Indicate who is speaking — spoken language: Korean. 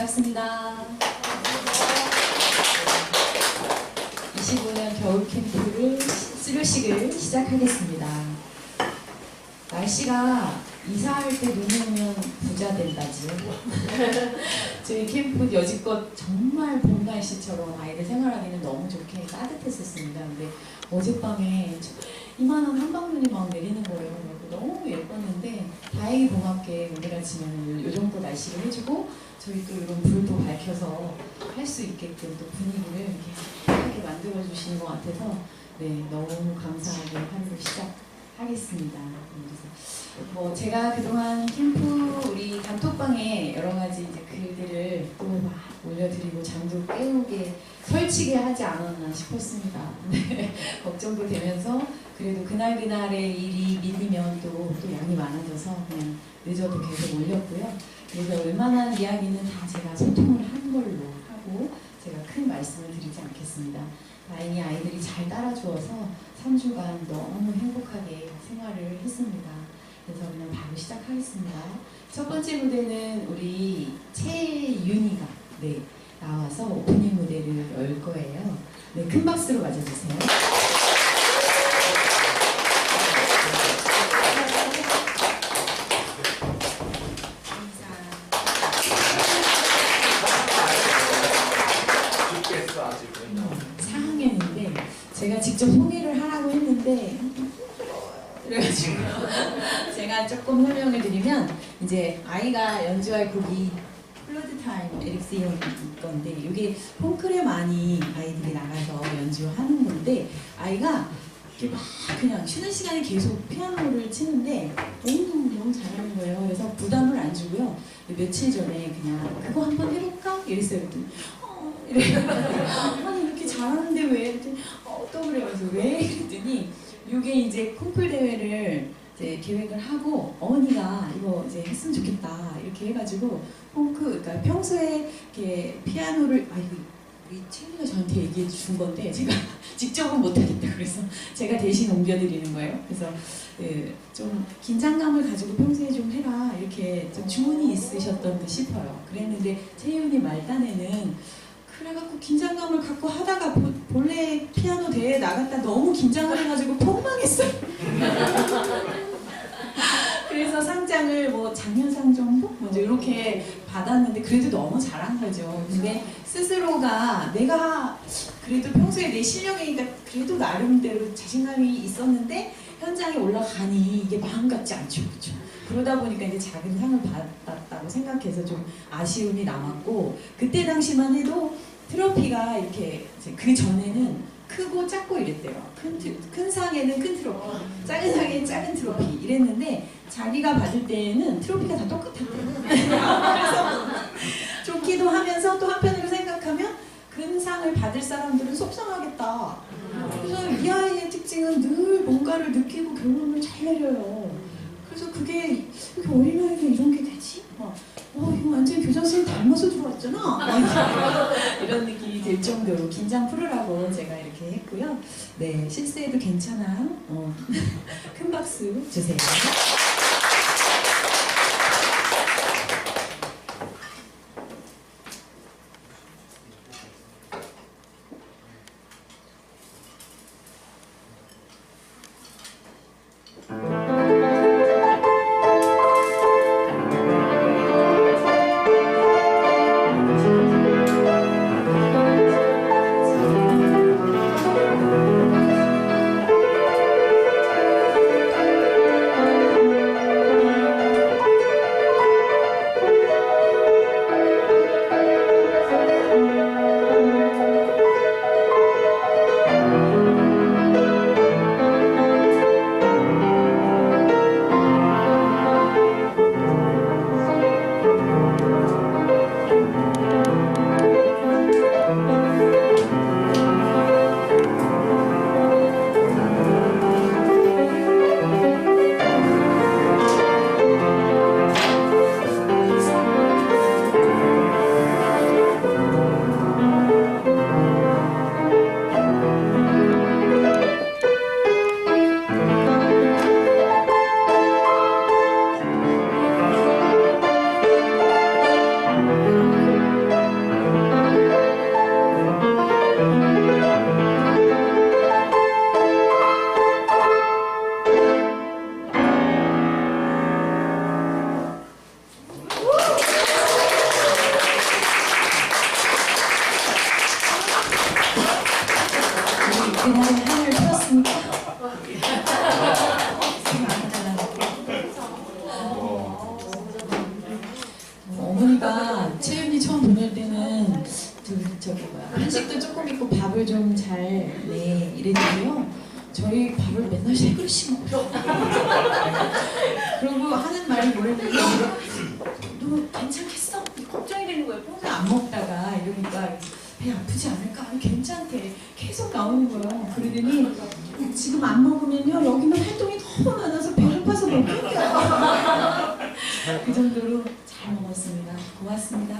Speaker 1: 반갑습니다. 25년 겨울 캠프를 스루식을 시작하겠습니다. 날씨가 이사할 때 눈이 오면 부자 된다지요. 저희 캠프 여지껏 정말 봄 날씨처럼 아이들 생활하기는 너무 좋게 따뜻했었습니다. 근데 어젯밤에 저- 이만한 한방눈이 막 내리는 거예요. 너무 예뻤는데 다행히 고맙게 오늘 아침에는 이 정도 날씨를 해주고 저희 또 이런 불도 밝혀서 할 수 있게끔 또 분위기를 이렇게 하게 만들어 주시는 것 같아서 네 너무 감사하게 하루를 시작하겠습니다. 뭐 제가 그동안 캠프 우리 단톡방에 여러 가지 이제 글들을 또 막 올려드리고 잠도 깨우게 설치게 하지 않았나 싶었습니다. 네, 걱정도 되면서 그래도 그날 그날의 일이 밀리면 또, 또 양이 많아져서 그냥 늦어도 계속 올렸고요. 그래서 웬만한 이야기는 다 제가 소통을 한 걸로 하고 제가 큰 말씀을 드리지 않겠습니다. 다행히 아이들이 잘 따라주어서 3주간 너무 행복하게 생활을 했습니다. 그래서 그냥 바로 시작하겠습니다. 첫 번째 무대는 우리 최윤희가 네, 나와서 오프닝 무대를 열 거예요. 네, 큰 박수로 맞아주세요. 직접 소개를 하라고 했는데 그래가지고 제가 조금 설명을 드리면 이제 아이가 연주할 곡이 플러드 타임 에릭스 이온 건데 이게 홈클에 많이 아이들이 나가서 연주하는 건데 아이가 이렇게 막 그냥 쉬는 시간에 계속 피아노를 치는데 너무 너무 잘하는 거예요. 그래서 부담을 안 주고요. 며칠 전에 그냥 그거 한번 해볼까 이랬어요. 어, 이래 아니 이렇게? 이랬더니 그래가지고 왜? 이랬더니 이게 이제 콩쿨 대회를 이제 계획을 하고 어머니가 이거 이제 했으면 좋겠다 이렇게 해가지고 콩쿨 그러니까 평소에 이렇게 피아노를 아 이거 우리 채윤이가 저한테 얘기해 준 건데 제가 직접은 못하겠다 그래서 제가 대신 옮겨드리는 거예요. 그래서 그, 좀 긴장감을 가지고 평소에 좀 해라 이렇게 좀 주문이 있으셨던 듯 싶어요. 그랬는데 채윤이 말단에는 그래갖고 긴장감을 갖고 하다가 보- 본래 피아노 대회 나갔다 너무 긴장을 해가지고 폭망했어요. 그래서 상장을 뭐 작년상 정도 먼저 이렇게 받았는데 그래도 너무 잘한 거죠. 근데 스스로가 내가 그래도 평소에 내 실력이니까 그래도 나름대로 자신감이 있었는데 현장에 올라가니 이게 마음 같지 않죠, 그렇죠? 그러다 보니까 이제 작은 상을 받았다고 생각해서 좀 아쉬움이 남았고 그때 당시만 해도 트로피가 이렇게 그 전에는 크고 작고 이랬대요. 큰, 트- 큰 상에는 큰 트로피, 작은 상에는 작은 트로피 이랬는데 자기가 받을 때는 트로피가 다 똑같았대요. 좋기도 하면서 또 한편으로 생각하면 큰 상을 받을 사람들은 속상하겠다. 그래서 이 아이의 특징은 늘 뭔가를 느끼고 결론을 잘 내려요. 그래서 그게 이렇게 어린아이가 이런 게 되지? 막, 어, 이거 완전 교장 선생님 닮아서 들어왔잖아. 들 정도로 긴장 풀으라고 제가 이렇게 했고요. 네, 실수해도 괜찮아. 어. 큰 박수 주세요. 지난해 한을 쉬었습니다. 어머니가 채윤이 처음 보낼 때는 저기 뭐야 한식도 조금 있고 밥을 좀 잘네 이랬는데요. 저희 밥을 맨날 세 그릇씩 먹어요. 지금 안 먹으면요 여기는 활동이 너무 많아서 배를 파서 못 먹어요. 그 정도로 잘 먹었습니다. 고맙습니다.